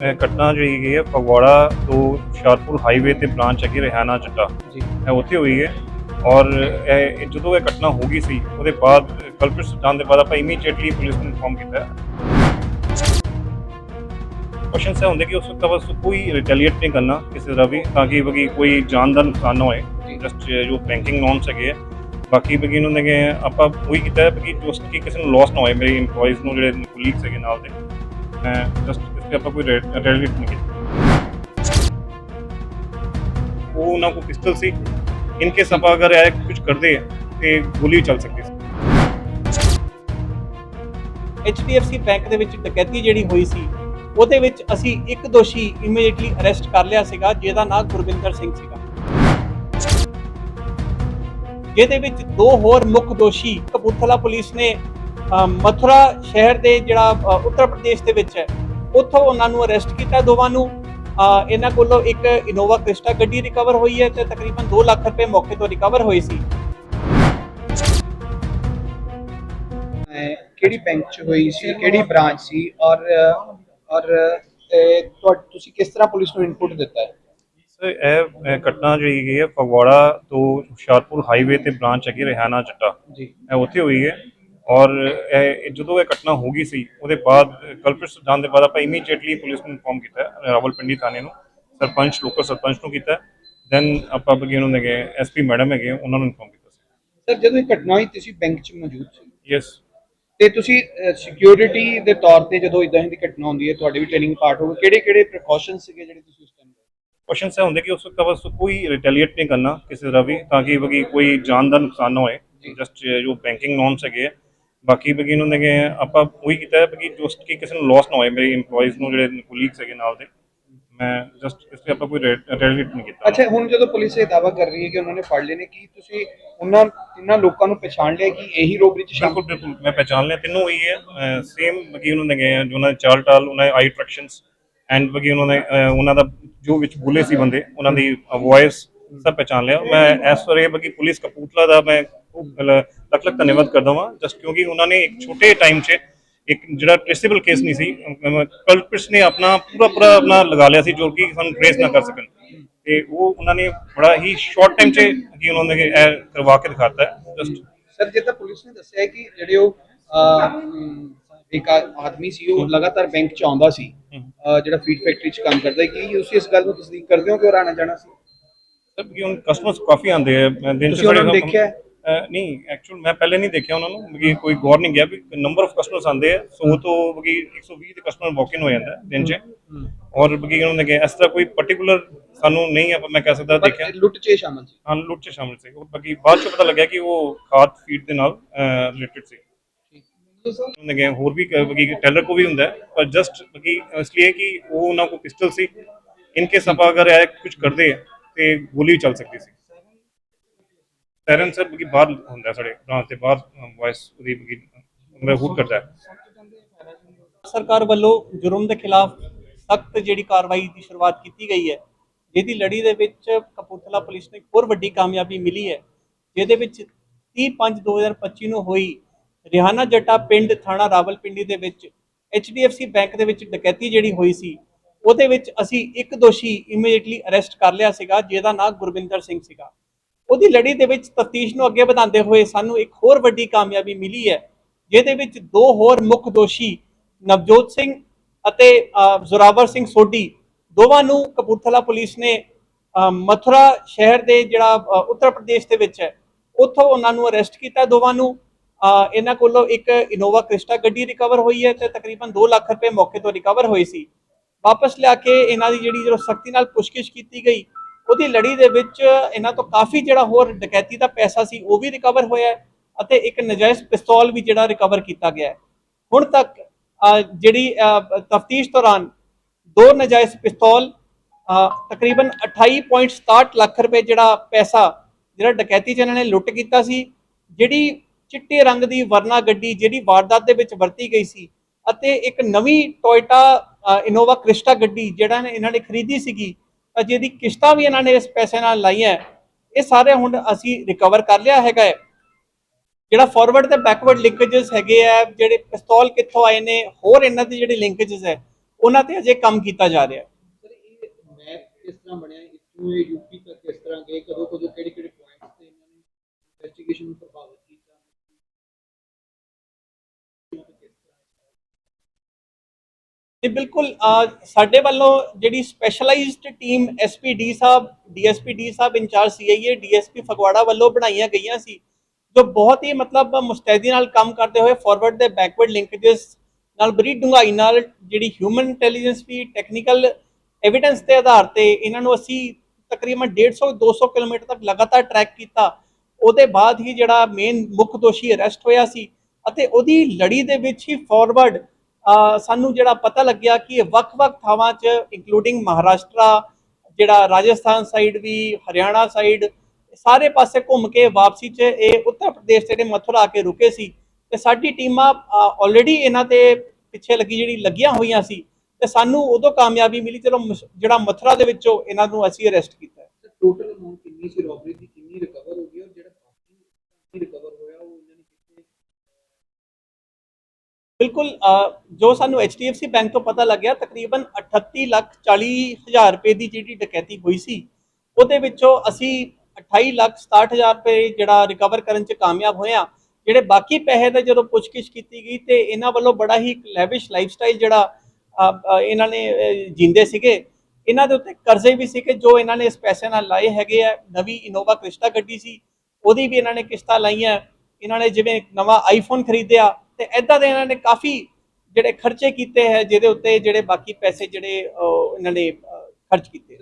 ਇਹ ਘਟਨਾ ਜਿਹੜੀ ਹੈਗੀ ਹੈ ਫਗਵਾੜਾ ਤੋਂ ਹੁਸ਼ਿਆਰਪੁਰ ਹਾਈਵੇ ਤੇ ਬ੍ਰਾਂਚ ਹੈਗੀ ਰਿਹਾਨਾ ਚੱਡਾ। ਜੀ। ਇਹ ਉੱਥੇ ਹੋਈ ਹੈ ਔਰ ਇਹ ਜਦੋਂ ਇਹ ਘਟਨਾ ਹੋ ਗਈ ਸੀ ਉਹਦੇ ਬਾਅਦ ਕਲਪਿਟ ਜਾਣ ਦੇ ਬਾਅਦ ਆਪਾਂ ਇਮੀਡੀਏਟਲੀ ਪੁਲਿਸ ਨੂੰ ਇਨਫੋਰਮ ਕੀਤਾ। ਕੁਐਸਚਨ ਸੇ ਹੁੰਦੇ ਕਿ ਉਸ ਵਕਤ ਬਸ ਕੋਈ ਰਿਟੈਲੀਏਟ ਨਹੀਂ ਕਰਨਾ ਕਿਸੇ ਦਾ ਵੀ ਤਾਂ ਕਿ ਬਗੀ ਕੋਈ ਜਾਨ ਦਾ ਨੁਕਸਾਨ ਨਾ ਹੋਏ। ਜਸਟ ਜੋ ਬੈਂਕਿੰਗ ਨੋਰਮਸ ਹੈਗੇ ਆ। ਬਾਕੀ ਬਗੀ ਨੂੰ ਨੇ ਆਪਾਂ ਉਹੀ ਕੀਤਾ ਕਿ ਕਿ ਕਿਸੇ ਨੂੰ ਲਾਸ ਨਾ ਹੋਏ ਮੇਰੇ EMPLOYEES ਨੂੰ ਜਿਹੜੇ ਕੋਲੀਗਸ ਹੈਗੇ ਨਾਲ ਦੇ। ਮੈਂ ਜਸਟ ਤੇ ਆਪਾਂ ਕੋਈ ਰਿਟੈਲੀਏਟ ਨਹੀਂ ਕੀਤਾ ਉਹ ਉਹਨਾਂ ਕੋਲ ਪਿਸਟਲ ਸੀ। ਇਨ ਕੇਸ ਆਪਾਂ ਅਗਰ ਇਹ ਕੁਝ ਕਰਦੇ ਤੇ ਗੋਲੀ ਚੱਲ ਸਕਦੀ ਸੀ। HDFC ਬੈਂਕ ਦੇ ਵਿੱਚ ਡਕੈਤੀ ਜਿਹੜੀ ਹੋਈ ਸੀ, ਉਹਦੇ ਵਿੱਚ ਅਸੀਂ ਇੱਕ ਦੋਸ਼ੀ ਇਮੀਡੀਏਟਲੀ ਅਰੈਸਟ ਕਰ ਲਿਆ ਸੀਗਾ, ਜਿਹਦਾ ਨਾਮ ਗੁਰਵਿੰਦਰ ਸਿੰਘ ਸੀਗਾ। ਜਿਹਦੇ ਵਿੱਚ ਦੋ ਹੋਰ ਮੁੱਖ ਦੋਸ਼ੀ, ਕਪੂਰਥਲਾ ਪੁਲਿਸ ਨੇ ਮਥੁਰਾ ਸ਼ਹਿਰ ਦੇ ਜਿਹੜਾ ਉੱਤਰ ਪ੍ਰਦੇਸ਼ ਦੇ ਵਿੱਚ ਹੈ ਉੱਥੋਂ ਉਹਨਾਂ ਨੂੰ ਅਰੈਸਟ ਕੀਤਾ ਦੋਵਾਂ ਨੂੰ। ਇਹਨਾਂ ਕੋਲੋਂ ਇੱਕ ਇਨੋਵਾ ਕ੍ਰਿਸਟਾ ਗੱਡੀ ਰਿਕਵਰ ਹੋਈ ਹੈ ਤੇ ਤਕਰੀਬਨ 2 ਲੱਖ ਰੁਪਏ ਮੌਕੇ ਤੋਂ ਰਿਕਵਰ ਹੋਏ ਸੀ। ਕਿਹੜੀ ਬੈਂਕ ਚ ਹੋਈ ਸੀ ਕਿਹੜੀ ਬ੍ਰਾਂਚ ਸੀ ਔਰ ਔਰ ਤੁਸੀਂ ਕਿਸ ਤਰ੍ਹਾਂ ਪੁਲਿਸ ਨੂੰ ਇਨਪੁਟ ਦਿੱਤਾ ਹੈ? ਸਰ ਇਹ ਘਟਨਾ ਜਿਹੜੀ ਹੈਗੀ ਹੈ ਫਗਵਾੜਾ ਤੋਂ ਹੁਸ਼ਿਆਰਪੁਰ ਹਾਈਵੇ ਤੇ ਬ੍ਰਾਂਚ ਹੈਗੀ ਰਿਹਾਨਾ ਚੱਡਾ ਜੀ। ਇਹ ਉੱਥੇ ਹੋਈ ਹੈ। ਔਰ ਇਹ ਜਦੋਂ ਇਹ ਘਟਨਾ ਹੋ ਗਈ ਸੀ ਉਹਦੇ ਬਾਅਦ ਕਲਪਿਟ ਜਾਣ ਦੇ ਬਾਅਦ ਆਪਾਂ ਇਮੀਡੀਏਟਲੀ ਪੁਲਿਸ ਨੂੰ ਇਨਫੋਰਮ ਕੀਤਾ ਹੈ, ਰਾਵਲਪਿੰਡੀ ਥਾਣੇ ਨੂੰ ਸਰਪੰਚ ਲੋਕਲ ਸਰਪੰਚ ਨੂੰ ਕੀਤਾ ਦੈਨ ਆਪਾਂ ਬਗੀ ਉਹਨਾਂ ਨੇ ਐਸਪੀ ਮੈਡਮ ਹੈਗੇ ਉਹਨਾਂ ਨੂੰ ਇਨਫੋਰਮ ਕੀਤਾ ਸਰ ਜਦੋਂ ਇਹ ਘਟਨਾ ਹੋਈ ਤੁਸੀਂ ਬੈਂਕ ਚ ਮੌਜੂਦ ਸੀ? ਯੈਸ ਤੇ ਤੁਸੀਂ ਸਿਕਿਉਰਿਟੀ ਦੇ ਤੌਰ ਤੇ ਜਦੋਂ ਇਦਾਂ ਦੀ ਘਟਨਾ ਹੁੰਦੀ ਹੈ ਤੁਹਾਡੀ ਵੀ ਟ੍ਰੇਨਿੰਗ ਪਾਰਟ ਹੋਵੇ ਕਿਹੜੇ ਕਿਹੜੇ ਪ੍ਰੀਕਾਸ਼ਨਸ ਸੀਗੇ ਜਿਹੜੇ ਤੁਸੀਂ ਉਸ ਟਾਈਮ ਕੁਐਸਚਨ ਸੇ ਹੁੰਦੇ ਕਿ ਉਸ ਵਕਤ ਬਸ ਕੋਈ ਰਿਟੈਲੀਏਟ ਨਹੀਂ ਕਰਨਾ ਕਿਸੇ ਦਾ ਵੀ ਤਾਂ ਕਿ ਕੋਈ ਜਾਨ ਦਾ ਨੁਕਸਾਨ ਨਾ ਹੋਏ ਜਸਟ ਜੋ ਬੈਂਕਿੰਗ ਨੋਰਮਸ ਹੈਗੇ ਬਾਕੀ ਬਗੀ ਨੂੰ ਨੇ ਆਪਾਂ ਉਹੀ ਕੀਤਾ ਹੈ ਕਿ ਜਸਟ ਕਿ ਕਿਸੇ ਨੂੰ ਲਾਸ ਨਾ ਹੋਏ ਮੇਰੇ EMPLOYEES ਨੂੰ ਜਿਹੜੇ ਕੋਲੀਗਸ ਹੈਗੇ ਨਾਲ ਦੇ। ਮੈਂ ਜਸਟ ਇਸ ਤੇ ਆਪਾਂ ਕੋਈ ਰਿਟੈਲੀਏਟ ਨਹੀਂ ਕੀਤਾ। ਅੱਛਾ ਹੁਣ ਜਦੋਂ ਪੁਲਿਸ ਇਹ ਦਾਅਵਾ ਕਰ ਰਹੀ ਹੈ ਕਿ ਉਹਨਾਂ ਨੇ ਫੜ ਲਏ ਨੇ ਕੀ ਤੁਸੀਂ ਉਹਨਾਂ ਤਿੰਨਾਂ ਲੋਕਾਂ ਨੂੰ ਪਛਾਣ ਲਿਆ ਕਿ ਇਹੀ ਰੋਬਰੀ ਚ ਸ਼ਾਮਲ ਬਿਲਕੁਲ ਬਿਲਕੁਲ ਮੈਂ ਪਹਿਚਾਨ ਲਿਆ ਤਿੰਨੋਂ ਹੀ। ਹੈ ਸੇਮ ਬਗੀ ਉਹਨਾਂ ਨੇ ਗਏ ਜੋ ਉਹਨਾਂ ਦੇ ਚਾਲ ਟਾਲ ਉਹਨਾਂ ਦੇ ਆਈ ਟ੍ਰੈਕਸ਼ਨਸ ਐਂਡ ਬਗੀ ਉਹਨਾਂ ਨੇ ਉਹਨਾਂ ਦਾ ਜੋ ਵਿੱਚ ਬੋਲੇ ਸੀ ਬੰਦੇ ਉਹਨਾਂ ਦੀ ਵੌਇਸ ਸਭ ਪਹਿਚਾਨ ਲਿਆ। ਮੈਂ ਐਸ ਇਹ ਬਗੀ ਪੁਲਿਸ ਕਪੂਰਥਲਾ ਦਾ ਮੈਂ ਖੂਬ ਲੱਖ ਲੱਖ ਧੰਨਵਾਦ ਕਰਦਾ ਹਾਂ ਜਸਟ ਕਿਉਂਕਿ ਉਹਨਾਂ ਨੇ ਇੱਕ ਛੋਟੇ ਟਾਈਮ 'ਚ ਇੱਕ ਜਿਹੜਾ ਟ੍ਰੇਸੇਬਲ ਕੇਸ ਨਹੀਂ ਸੀ ਕਲਪਿਟਸ ਨੇ ਆਪਣਾ ਪੂਰਾ ਪੂਰਾ ਆਪਣਾ ਲਗਾ ਲਿਆ ਸੀ ਜੋ ਕਿ ਸਾਨੂੰ ਟ੍ਰੇਸ ਨਾ ਕਰ ਸਕਣ। ਤੇ ਉਹ ਉਹਨਾਂ ਨੇ ਬੜਾ ਹੀ ਸ਼ਾਰਟ ਟਾਈਮ 'ਚ ਕੀ ਉਹਨਾਂ ਨੇ ਇਹ ਕਰਵਾ ਕੇ ਦਿਖਾਤਾ ਹੈ ਜਸਟ ਸਰ ਜਿੱਦਾਂ ਪੁਲਿਸ ਨੇ ਦੱਸਿਆ ਹੈ ਕਿ ਜਿਹੜੇ ਉਹ ਇੱਕ ਆਦਮੀ ਸੀ ਉਹ ਲਗਾਤਾਰ ਬੈਂਕ ਚ ਆਉਂਦਾ ਸੀ ਜਿਹੜਾ ਫੀਡ ਫੈਕਟਰੀ ਚ ਕੰਮ ਕਰਦਾ ਹੈ ਕੀ ਤੁਸੀਂ ਇਸ ਗੱਲ ਨੂੰ ਤਸਦੀਕ ਕਰਦੇ ਹੋ ਕਿ ਉਹ ਆਣਾ ਜਾਣਾ ਸੀ? ਸਭ ਕਿ ਹੁਣ ਕਸਟਮਰਸ ਕਾਫੀ ਆਉਂਦੇ ਆ ਦਿਨ ਚ ਸਾਰੇ- ਦੇਖਿਆ ਹੈ? ਨਹੀਂ ਐਕਚੁਅਲ ਮੈਂ ਪਹਿਲੇ ਨਹੀਂ ਦੇਖਿਆ ਉਹਨਾਂ ਨੂੰ ਕਿ ਕੋਈ ਗੌਰ ਨਹੀਂ ਗਿਆ ਵੀ ਨੰਬਰ ਆਫ ਕਸਟਮਰਸ ਆਉਂਦੇ ਆ 100 ਤੋਂ ਬਗੀ 120 ਦੇ ਕਸਟਮਰ ਵਾਕ ਇਨ ਹੋ ਜਾਂਦਾ ਦਿਨ ਚ। ਔਰ ਬਗੀ ਉਹਨਾਂ ਨੇ ਕਿਹਾ ਇਸ ਤਰ੍ਹਾਂ ਕੋਈ ਪਾਰਟਿਕੂਲਰ ਸਾਨੂੰ ਨਹੀਂ ਆਪਾਂ ਮੈਂ ਕਹਿ ਸਕਦਾ ਦੇਖਿਆ। ਲੁੱਟ ਚ ਸ਼ਾਮਲ ਸੀ। ਹਾਂ ਲੁੱਟ ਚ ਸ਼ਾਮਿਲ ਸੀ। ਉਹ ਬਾਕੀ ਬਾਅਦ ਚ ਪਤਾ ਲੱਗਿਆ ਕਿ ਉਹ ਖਾਦ ਫੀਡ ਦੇ ਨਾਲ ਰਿਲੇਟਡ ਸੀ। ਉਹਨਾਂ ਨੇ ਹੋਰ ਵੀ ਕ- ਬਗੀ ਟੈਲਰ ਕੋ ਵੀ ਹੁੰਦਾ ਪਰ ਜਸਟ ਬਗੀ ਇਸ ਲਈ ਕਿ ਉਹ ਉਹਨਾਂ ਕੋ ਪਿਸਟਲ ਸੀ। ਇਨ ਕੇਸ ਆਪਾਂ ਅਗਰ ਇਹ ਕੁਝ ਕਰਦੇ ਤੇ ਗੋਲੀ ਵੀ ਚੱਲ ਸਕਦੀ ਸੀ। ਪੈਰੈਂਟਸ ਸਰ ਬਗੀ ਬਾਹਰ ਹੁੰਦਾ ਸਾਡੇ ਬ੍ਰਾਂਚ ਦੇ ਬਾਹਰ ਵਾਇਸ ਉਹਦੀ ਬਗੀ ਮਹਿਹੂਦ ਕਰਦਾ ਹੈ। ਸਰਕਾਰ ਵੱਲੋਂ ਜੁਰਮ ਦੇ ਖਿਲਾਫ ਸਖਤ ਜਿਹੜੀ ਕਾਰਵਾਈ ਦੀ ਸ਼ੁਰੂਆਤ ਕੀਤੀ ਗਈ ਹੈ, ਜਿਹਦੀ ਲੜੀ ਦੇ ਵਿੱਚ ਕਪੂਰਥਲਾ ਪੁਲਿਸ ਨੂੰ ਇੱਕ ਹੋਰ ਵੱਡੀ ਕਾਮਯਾਬੀ ਮਿਲੀ ਹੈ, ਜਿਹਦੇ ਵਿੱਚ 30/5/2025 ਨੂੰ ਹੋਈ ਰਿਹਾਨਾ ਜੱਟਾ ਪਿੰਡ ਥਾਣਾ ਰਾਵਲਪਿੰਡੀ ਦੇ ਵਿੱਚ HDFC ਬੈਂਕ ਦੇ ਵਿੱਚ ਡਕੈਤੀ ਜਿਹੜੀ ਹੋਈ ਸੀ, ਉਹਦੇ ਵਿੱਚ ਅਸੀਂ ਇੱਕ ਦੋਸ਼ੀ ਇਮੀਡੀਏਟਲੀ ਅਰੈਸਟ ਕਰ ਲਿਆ ਸੀਗਾ, ਜਿਹਦਾ ਨਾਮ ਗੁਰਵਿੰਦਰ ਸਿੰਘ ਸੀਗਾ। ਉਹਦੀ ਲੜੀ ਦੇ ਵਿੱਚ ਤਫਤੀਸ਼ ਨੂੰ ਅੱਗੇ ਵਧਾਉਂਦੇ ਹੋਏ ਸਾਨੂੰ ਇੱਕ ਹੋਰ ਵੱਡੀ ਕਾਮਯਾਬੀ ਮਿਲੀ ਹੈ, ਜਿਹਦੇ ਵਿੱਚ ਦੋ ਹੋਰ ਮੁੱਖ ਦੋਸ਼ੀ, ਨਵਜੋਤ ਸਿੰਘ ਅਤੇ ਜ਼ੋਰਾਵਰ ਸਿੰਘ ਸੋਢੀ, ਦੋਵਾਂ ਨੂੰ ਕਪੂਰਥਲਾ ਪੁਲਿਸ ਨੇ ਮਥੁਰਾ ਸ਼ਹਿਰ ਦੇ ਜਿਹੜਾ ਉੱਤਰ ਪ੍ਰਦੇਸ਼ ਦੇ ਵਿੱਚ ਹੈ, ਉੱਥੋਂ ਉਹਨਾਂ ਨੂੰ ਅਰੈਸਟ ਕੀਤਾ ਦੋਵਾਂ ਨੂੰ। ਇਹਨਾਂ ਕੋਲੋਂ ਇੱਕ ਇਨੋਵਾ ਕ੍ਰਿਸਟਾ ਗੱਡੀ ਰਿਕਵਰ ਹੋਈ ਹੈ ਤੇ ਤਕਰੀਬਨ 2 ਲੱਖ ਰੁਪਏ ਮੌਕੇ ਤੋਂ ਰਿਕਵਰ ਹੋਏ ਸੀ। ਵਾਪਸ ਲਿਆ ਕੇ ਇਹਨਾਂ ਦੀ ਜਿਹੜੀ ਜਦੋਂ ਸਖਤੀ ਨਾਲ ਪੁੱਛਗਿੱਛ ਕੀਤੀ ਗਈ ਉਹਦੀ ਲੜੀ ਦੇ ਵਿੱਚ ਇਹਨਾਂ ਤੋਂ ਕਾਫੀ ਜਿਹੜਾ ਹੋਰ ਡਕੈਤੀ ਦਾ ਪੈਸਾ ਸੀ ਉਹ ਵੀ ਰਿਕਵਰ ਹੋਇਆ ਅਤੇ ਇੱਕ ਨਜਾਇਜ਼ ਪਿਸਤੌਲ ਵੀ ਜਿਹੜਾ ਰਿਕਵਰ ਕੀਤਾ ਗਿਆ ਹੈ। ਹੁਣ ਤੱਕ ਜਿਹੜੀ ਤਫਤੀਸ਼ ਦੌਰਾਨ ਦੋ ਨਜਾਇਜ਼ ਪਿਸਤੌਲ ਅਹ, ਤਕਰੀਬਨ 28.67 ਲੱਖ ਰੁਪਏ ਜਿਹੜਾ ਪੈਸਾ ਜਿਹੜਾ ਡਕੈਤੀ ਚ ਇਹਨਾਂ ਨੇ ਲੁੱਟ ਕੀਤਾ ਸੀ ਜਿਹੜੀ ਚਿੱਟੇ ਰੰਗ ਦੀ ਵਰਨਾ ਗੱਡੀ ਜਿਹੜੀ ਵਾਰਦਾਤ ਦੇ ਵਿੱਚ ਵਰਤੀ ਗਈ ਸੀ ਅਤੇ ਇੱਕ ਨਵੀਂ ਟੋਇਟਾ ਇਨੋਵਾ ਕ੍ਰਿਸਟਾ ਗੱਡੀ ਜਿਹੜਾ ਇਹਨਾਂ ਨੇ ਖਰੀਦੀ ਸੀਗੀ ਤਾਂ ਜਿਹਦੀ ਕਿਸ਼ਤਾਂ ਵੀ ਇਹਨਾਂ ਨੇ ਇਸ ਪੈਸੇ ਨਾਲ ਲਾਈਆਂ, ਇਹ ਸਾਰੇ ਹੁਣ ਅਸੀਂ ਰਿਕਵਰ ਕਰ ਲਿਆ ਹੈਗਾ ਜਿਹੜਾ ਫਾਰਵਰਡ ਤੇ ਬੈਕਵਰਡ ਲਿੰਕੇजेस ਹੈਗੇ ਆ, ਜਿਹੜੇ ਪਿਸਤੌਲ ਕਿੱਥੋਂ ਆਏ ਨੇ, ਹੋਰ ਇਹਨਾਂ ਦੇ ਜਿਹੜੇ ਲਿੰਕੇजेस ਹੈ, ਉਹਨਾਂ ਤੇ ਅਜੇ ਕੰਮ ਕੀਤਾ ਜਾ ਰਿਹਾ ਇਹ ਬਣਿਆ? ਯੂਪੀ ਤੱਕ ਕਿਸ ਤਰ੍ਹਾਂ ਗਏ? ਕਦੋਂ ਕਦੋਂ ਕਿਹੜੇ ਕਿਹੜੇ ਪੁਆਇੰਟਸ ਤੇ ਇਹਨਾਂ ਨੇ ਇਨਵੈਸਟੀਗੇਸ਼ਨ ਨੂੰ ਪ੍ਰਭਾਵਿਤ ਤੇ ਬਿਲਕੁਲ ਸਾਡੇ ਵੱਲੋਂ ਜਿਹੜੀ ਸਪੈਸ਼ਲਾਈਜ਼ਡ ਟੀਮ ਐਸਪੀਡੀ ਸਾਹਿਬ DSPD Sahib in charge CIA DSP Phagwara ਵੱਲੋਂ ਬਣਾਈਆਂ ਗਈਆਂ ਸੀ, ਜੋ ਬਹੁਤ ਹੀ ਮਤਲਬ ਮੁਸਤੈਦੀ ਨਾਲ ਕੰਮ ਕਰਦੇ ਹੋਏ ਫਾਰਵਰਡ ਦੇ ਬੈਕਵਰਡ ਲਿੰਕੇजेस ਨਾਲ ਬੜੀ ਡੂੰਘਾਈ ਨਾਲ ਜਿਹੜੀ ਹਿਊਮਨ ਇੰਟੈਲੀਜੈਂਸ ਵੀ ਟੈਕਨੀਕਲ ਐਵੀਡੈਂਸ ਦੇ ਆਧਾਰ ਤੇ ਇਹਨਾਂ ਨੂੰ ਅਸੀਂ ਤਕਰੀਬਨ 150 200 ਕਿਲੋਮੀਟਰ ਤੱਕ ਲਗਾਤਾਰ ਟਰੈਕ ਕੀਤਾ, ਉਹਦੇ ਬਾਅਦ ਹੀ ਜਿਹੜਾ ਮੇਨ ਮੁੱਖ ਦੋਸ਼ੀ ਅਰੈਸਟ ਹੋਇਆ ਸੀ, ਅਤੇ ਉਹਦੀ ਲੜੀ ਦੇ ਵਿੱਚ ਹੀ ਫਾਰਵਰਡ ਸਾਨੂੰ ਜਿਹੜਾ ਪਤਾ ਲੱਗਿਆ ਕਿ ਵੱਖ-ਵੱਖ ਥਾਵਾਂ 'ਚ ਇੰਕਲੂਡਿੰਗ ਮਹਾਰਾਸ਼ਟਰਾ, ਜਿਹੜਾ ਰਾਜਸਥਾਨ ਸਾਈਡ ਵੀ, ਹਰਿਆਣਾ ਸਾਈਡ ਸਾਰੇ ਪਾਸੇ ਘੁੰਮ ਕੇ ਵਾਪਸੀ 'ਚ ਇਹ ਉੱਤਰ ਪ੍ਰਦੇਸ਼ ਦੇ ਮਥੁਰਾ ਆ ਕੇ ਰੁਕੇ ਸੀ। ਤੇ ਸਾਡੀ ਟੀਮਾਂ ਆਲਰੇਡੀ ਇਹਨਾਂ ਤੇ ਪਿੱਛੇ ਲੱਗੀ, ਜਿਹੜੀ ਲੱਗੀਆਂ ਹੋਈਆਂ ਸੀ। ਤੇ ਸਾਨੂੰ ਉਦੋਂ ਕਾਮਯਾਬੀ ਮਿਲੀ ਚਲੋ ਜਿਹੜਾ ਮਥੁਰਾ ਦੇ ਵਿੱਚੋਂ ਇਹਨਾਂ ਨੂੰ ਅਸੀਂ ਅਰੈਸਟ ਕੀਤਾ। ਟੋਟਲ ਅਮਾਉਂਟ ਕਿੰਨੀ ਸੀ ਰੋਬਰੀ ਦੀ ਕਿੰਨੀ ਰਿਕਵਰ ਹੋ ਗਈ ਔਰ ਜਿਹੜਾ ਬਾਕੀ ਰਿਕਵਰ ਹੋਇਆ ਉਹ ਇਹਨਾਂ ਨੇ ਕਿੱਥੇ ਬਿਲਕੁਲ ਜੋ ਸਾਨੂੰ HDFC ਬੈਂਕ ਤੋਂ ਪਤਾ ਲੱਗਿਆ ਤਕਰੀਬਨ 38 ਲੱਖ 40 ਹਜ਼ਾਰ ਰੁਪਏ ਦੀ ਜਿਹੜੀ ਡਕੈਤੀ ਹੋਈ ਸੀ ਉਹਦੇ ਵਿੱਚੋਂ ਅਸੀਂ 28 ਲੱਖ 67 ਹਜ਼ਾਰ ਰੁਪਏ ਜਿਹੜਾ ਰਿਕਵਰ ਕਰਨ 'ਚ ਕਾਮਯਾਬ ਹੋਏ ਹਾਂ ਜਿਹੜੇ ਬਾਕੀ ਪੈਸੇ ਦਾ ਜਦੋਂ ਪੁੱਛਗਿੱਛ ਕੀਤੀ ਗਈ ਤੇ ਇਹਨਾਂ ਵੱਲੋਂ ਬੜਾ ਹੀ ਲੈਵਿਸ਼ ਲਾਈਫਸਟਾਈਲ ਜਿਹੜਾ ਇਹਨਾਂ ਨੇ ਅ, ਜੀਂਦੇ ਸੀਗੇ। ਇਹਨਾਂ ਦੇ ਉੱਤੇ ਕਰਜ਼ੇ ਵੀ ਸੀਗੇ ਜੋ ਇਹਨਾਂ ਨੇ ਇਸ ਪੈਸੇ ਨਾਲ ਲਾਏ ਹੈਗੇ ਆ। ਨਵੀਂ ਇਨੋਵਾ ਕ੍ਰਿਸਟਾ ਗੱਡੀ ਸੀ ਉਹਦੀ ਵੀ ਇਹਨਾਂ ਨੇ ਕਿਸ਼ਤਾਂ ਲਾਈਆਂ। ਇਹਨਾਂ ਨੇ ਜਿਵੇਂ ਨਵਾਂ ਆਈਫੋਨ ਖਰੀਦਿਆ ਤੇ ਐਦਾਂ ਦੇ ਇਹਨਾਂ ਨੇ ਕਾਫੀ ਜਿਹੜੇ ਖਰਚੇ ਕੀਤੇ ਹੈ ਜਿਹਦੇ ਉੱਤੇ ਜਿਹੜੇ ਬਾਕੀ ਪੈਸੇ ਜਿਹੜੇ ਇਹਨਾਂ ਨੇ ਖਰਚ ਕੀਤੇ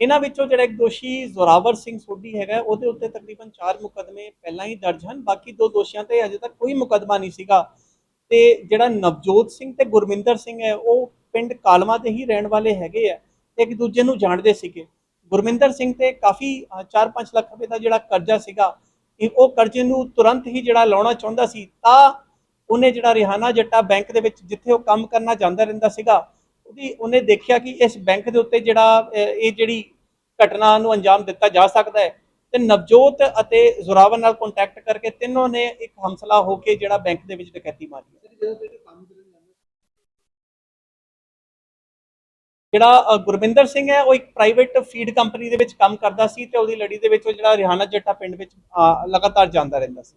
ਇਹਨਾਂ ਵਿੱਚੋਂ ਜਿਹੜਾ ਇੱਕ ਦੋਸ਼ੀ ਜ਼ੋਰਾਵਰ ਸਿੰਘ ਸੋਢੀ ਹੈਗਾ ਉਹਦੇ ਉੱਤੇ ਤਕਰੀਬਨ 4 ਮੁਕਦਮੇ ਪਹਿਲਾਂ ਹੀ ਦਰਜ ਹਨ। ਬਾਕੀ ਦੋ ਦੋਸ਼ੀਆਂ ਤੇ ਅਜੇ ਤੱਕ ਕੋਈ ਮੁਕਦਮਾ ਨਹੀਂ ਸੀਗਾ। ਤੇ ਜਿਹੜਾ ਨਵਜੋਤ ਸਿੰਘ ਤੇ ਗੁਰਮਿੰਦਰ ਸਿੰਘ ਹੈ ਉਹ ਪਿੰਡ ਕਾਲਮਾ ਦੇ ਹੀ ਰਹਿਣ ਵਾਲੇ ਹੈਗੇ ਆ ਇੱਕ ਦੂਜੇ ਨੂੰ ਜਾਣਦੇ ਸੀਗੇ। ਗੁਰਮਿੰਦਰ ਸਿੰਘ ਤੇ ਕਾਫੀ 4-5 ਲੱਖ ਰੁਪਏ ਦਾ ਜਿਹੜਾ ਕਰਜ਼ਾ ਸੀਗਾ ਉਹ ਕਰਜ਼ੇ ਨੂੰ ਤੁਰੰਤ ਹੀ ਜਿਹੜਾ ਲਾਉਣਾ ਚਾਹੁੰਦਾ ਸੀ, ਤਾਂ ਉਹਨੇ ਜਿਹੜਾ ਰਿਹਾਨਾ ਜੱਟਾ ਬੈਂਕ ਦੇ ਵਿੱਚ ਜਿੱਥੇ ਉਹ ਕੰਮ ਕਰਨਾ ਜਾਂਦਾ ਰਹਿੰਦਾ ਸੀਗਾ, ਉਹਦੀ, ਉਹਨੇ ਦੇਖਿਆ ਕਿ ਇਸ ਬੈਂਕ ਦੇ ਉੱਤੇ ਜਿਹੜਾ ਇਹ ਜਿਹੜੀ ਘਟਨਾ ਨੂੰ ਅੰਜਾਮ ਦਿੱਤਾ ਜਾ ਸਕਦਾ ਹੈ। ਤੇ ਨਵਜੋਤ ਅਤੇ ਜ਼ੋਰਾਵਰ ਨਾਲ ਕੰਟੈਕਟ ਕਰਕੇ ਤਿੰਨੋਂ ਨੇ ਇੱਕ ਹਮਸਲਾ ਹੋ ਕੇ ਜਿਹੜਾ ਬੈਂਕ ਦੇ ਵਿੱਚ ਡਕੈਤੀ ਮਾਰੀ ਜਿਹੜਾ ਗੁਰਵਿੰਦਰ ਸਿੰਘ ਹੈ ਉਹ ਇੱਕ ਪ੍ਰਾਈਵੇਟ ਫੀਡ ਕੰਪਨੀ ਦੇ ਵਿੱਚ ਕੰਮ ਕਰਦਾ ਸੀ ਤੇ ਉਹਦੀ ਲੜੀ ਦੇ ਵਿੱਚ ਉਹ ਜਿਹੜਾ ਰਿਹਾਨਾ ਜੱਟਾ ਪਿੰਡ ਵਿੱਚ ਲਗਾਤਾਰ ਜਾਂਦਾ ਰਹਿੰਦਾ ਸੀ।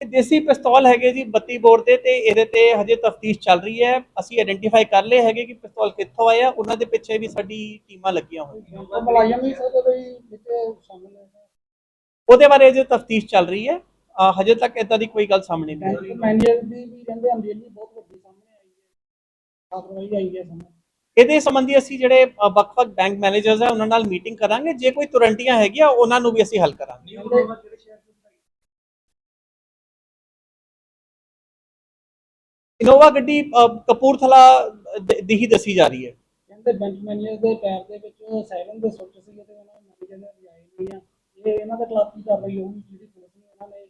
ਇਹ ਦੇਸੀ ਪਿਸਤੌਲ ਹੈਗੇ ਜੀ 32 ਬੋਰ ਦੇ ਤੇ ਇਹਦੇ ਤੇ ਹਜੇ ਤਫਤੀਸ਼ ਚੱਲ ਰਹੀ ਹੈ। ਅਸੀਂ ਆਇਡੈਂਟੀਫਾਈ ਕਰ ਲਏ ਹੈਗੇ ਕਿ ਪਿਸਤੌਲ ਕਿੱਥੋਂ ਆਇਆ ਉਹਨਾਂ ਦੇ ਪਿੱਛੇ ਵੀ ਸਾਡੀ ਟੀਮਾਂ ਲੱਗੀਆਂ ਹੋਈਆਂ। ਉਹ ਮਲਾਈਮ ਵੀ ਸਰ ਕੋਈ ਵਿੱਚ ਸ਼ਾਮਿਲ ਹੈ ਉਹਦੇ ਬਾਰੇ ਅਜੇ ਤਫਤੀਸ਼ ਚੱਲ ਰਹੀ ਹੈ। ਹਜੇ ਤੱਕ ਇਦਾਂ ਦੀ ਕੋਈ ਗੱਲ ਸਾਹਮਣੇ ਨਹੀਂ ਆਈ। ਮੈਨੇਜਰ ਦੀ ਵੀ ਕਹਿੰਦੇ ਅਮਰੀਲੀ ਬਹੁਤ ਵੱਡੀ ਕਾਰਵਾਈ ਆਈ ਹੈ ਸਾਹਮਣੇ ਇਹਦੇ ਸੰਬੰਧੀ ਅਸੀਂ ਜਿਹੜੇ ਵੱਖ-ਵੱਖ ਬੈਂਕ ਮੈਨੇਜਰਸ ਹੈ ਉਹਨਾਂ ਨਾਲ ਮੀਟਿੰਗ ਕਰਾਂਗੇ। ਜੇ ਕੋਈ ਤੁਰੰਟੀਆਂ ਹੈਗੀਆਂ ਉਹਨਾਂ ਨੂੰ ਵੀ ਅਸੀਂ ਹੱਲ ਕਰਾਂਗੇ। ਇਨੋਵਾ ਗੱਡੀ ਕਪੂਰਥਲਾ ਦ- ਹੀ ਦੱਸੀ ਜਾ ਰਹੀ ਹੈ। ਕਹਿੰਦੇ ਬੈਂਕ ਮੈਨੇਜਰ ਦੇ ਪੈਰ ਦੇ ਵਿੱਚ ਸਾਇਰਨ ਦੇ ਸੁੱਟ ਸੀ ਤੇ ਉਹਨਾਂ ਨੇ ਮੈਨੇਜਰ ਨੇ ਲਿਆਏ ਨਹੀਂ ਆ। ਇਹ ਇਹਨਾਂ ਦੇ ਖਿਲਾਫ ਕੀ ਕਾਰਵਾਈ ਹੋਊਗੀ ਜਿਹੜੀ ਪੁਲਿਸ ਨੇ ਇਹਨਾਂ ਨੇ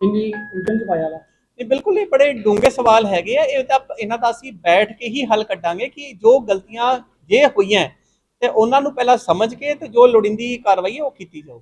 ਇੰਨੀ ਉਲਝਣ ਚ ਪਾਇਆ ਵਾ। ਇਹ ਬਿਲਕੁਲ ਇਹ ਬੜੇ ਡੂੰਘੇ ਸਵਾਲ ਹੈਗੇ ਆ, ਇਹ ਤਾਂ ਇਹਨਾਂ ਦਾ ਅਸੀਂ ਬੈਠ ਕੇ ਹੀ ਹੱਲ ਕੱਢਾਂਗੇ ਕਿ ਜੋ ਗਲਤੀਆਂ ਜੇ ਹੋਈਆਂ ਤੇ ਉਹਨਾਂ ਨੂੰ ਪਹਿਲਾਂ ਸਮਝ ਕੇ ਤੇ ਜੋ ਲੋੜੀਂਦੀ ਕਾਰਵਾਈ ਹੈ ਉਹ ਕੀਤੀ ਜਾਊ।